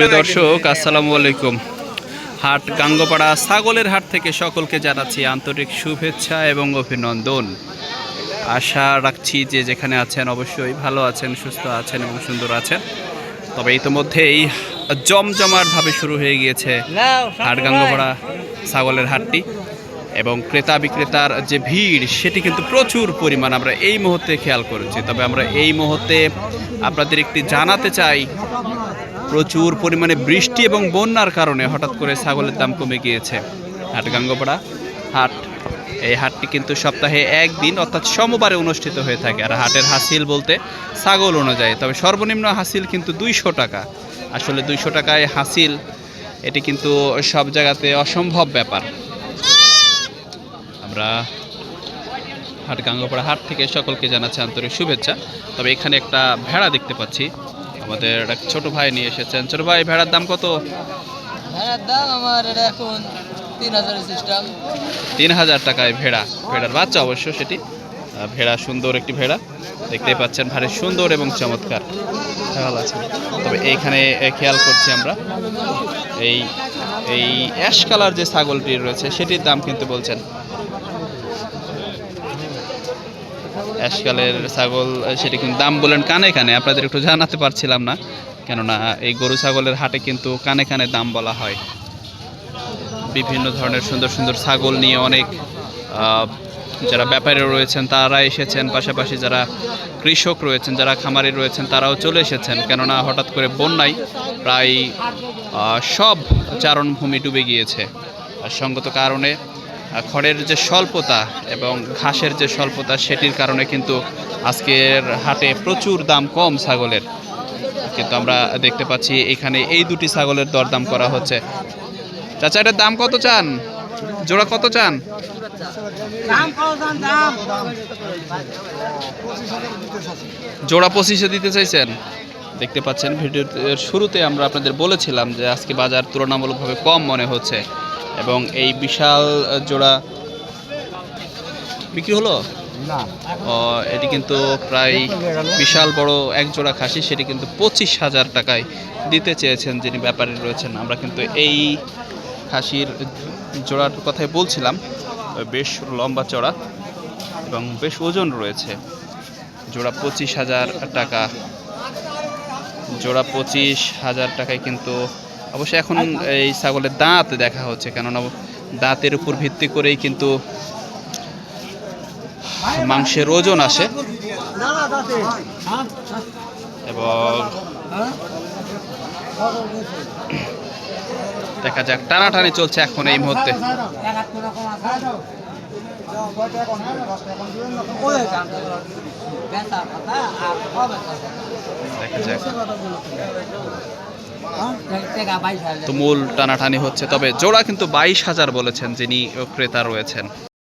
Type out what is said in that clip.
সুপ্রিয় দর্শক, আসসালামু আলাইকুম। হাট গাঙ্গপাড়া ছাগলের হাট থেকে সকলকে জানাচ্ছি আন্তরিক শুভেচ্ছা এবং অভিনন্দন। আশা রাখছি যে যেখানে আছেন অবশ্যই ভালো আছেন, সুস্থ আছেন এবং সুন্দর আছেন। তবে ইতিমধ্যেই জমজমাটভাবে শুরু হয়ে গিয়েছে হাট গাঙ্গপাড়া ছাগলের হাটটি এবং ক্রেতা বিক্রেতার যে ভিড়, সেটি কিন্তু প্রচুর পরিমাণ আমরা এই মুহূর্তে খেয়াল করেছি। তবে আমরা এই মুহূর্তে আপনাদের একটি জানাতে চাই প্রচুর পরিমাণে বৃষ্টি এবং বন্যার কারণে হঠাৎ করে ছাগলের দাম কমে গিয়েছে। হাট গাঙ্গপাড়া, হাট, এই হাটটি কিন্তু সপ্তাহে একদিন অর্থাৎ সোমবারে অনুষ্ঠিত হয়ে থাকে। আর হাটের হাসিল বলতে ছাগল অনুযায়ী, তবে সর্বনিম্ন হাসিল কিন্তু দুইশো টাকা। আসলে দুইশো টাকায় হাসিল, এটি কিন্তু সব জায়গাতে অসম্ভব ব্যাপার। আমরা হাট গাঙ্গপাড়া হাট থেকে সকলকে জানাচ্ছি আন্তরিক শুভেচ্ছা। তবে এখানে একটা ভেড়া দেখতে পাচ্ছি। আমাদের এক ছোট ভাই নিয়ে এসেছেন। ছোট ভাই ভেড়ার দাম কত? ভেড়ার দাম আমার এটা এখন তিন হাজারের সিস্টেম তিন হাজার টাকায় ভেড়া। ভেড়ার বাচ্চা অবশ্য সেটি। ভেড়া সুন্দর একটি ভেড়া। দেখতেই পাচ্ছেন ভারী সুন্দর এবং চমৎকার। ভালো আছে। তবে এইখানে খেয়াল করছি আমরা। এই এই অ্যাশ কালার যে ছাগলটি রয়েছে সেটির দাম কিন্তু বলছেন অ্যাশ কালের ছাগল, সেটি কিন্তু দাম বলেন কানে কানে, আপনাদের একটু জানাতে পারছিলাম না। কেননা এই গরু ছাগলের হাটে কিন্তু কানে কানে দাম বলা হয়। বিভিন্ন ধরনের সুন্দর সুন্দর ছাগল নিয়ে অনেক যারা ব্যাপারী রয়েছেন, তারা এসেছেন। পাশাপাশি যারা কৃষক রয়েছেন, যারা খামারি রয়েছেন, তারাও চলে এসেছেন। কেননা হঠাৎ করে বন্যায় প্রায় সব চারণভূমি ডুবে গিয়েছে। আর সঙ্গত কারণে খড়ের যে স্বল্পতা এবং ঘাসের যে স্বল্পতা, সেটির কারণে কিন্তু আজকের হাটে প্রচুর দাম কম ছাগলের। কিন্তু আমরা দেখতে পাচ্ছি এখানে এই দুটি ছাগলের দরদাম করা হচ্ছে। চাচা, এটার দাম কত চান? জোড়া কত চান? জোড়া পঁচিশে দিতে চাইছেন। দেখতে পাচ্ছেন, ভিডিওর শুরুতে আমরা আপনাদের বলেছিলাম যে আজকে বাজার তুলনামূলকভাবে কম মনে হচ্ছে। এবং এই বিশাল জোড়া বিক্রি হলো? এটি কিন্তু প্রায় বিশাল বড় এক জোড়া খাসি সেটি কিন্তু পঁচিশ হাজার টাকায় দিতে চেয়েছেন যিনি ব্যাপারী রয়েছেন। আমরা কিন্তু এই খাসির জোড়ার কথাই বলছিলাম। বেশ লম্বা চড়া এবং বেশ ওজন রয়েছে। জোড়া পঁচিশ হাজার টাকা। জোড়া পঁচিশ হাজার টাকায় কিন্তু অবশ্যই এখন এই ছাগলের দাঁত দেখা হচ্ছে, কেননা দাঁতের উপর ভিত্তি করেই কিন্তু মাংসের ওজন আসে। এবং দেখা যাক, টানাটানি চলছে এখন এই মুহূর্তে। দেখা যাক। তুমুল টানাটানি হচ্ছে তবে জোড়া কিন্তু বাইশ হাজার বলেছেন যিনি ক্রেতা রয়েছেন।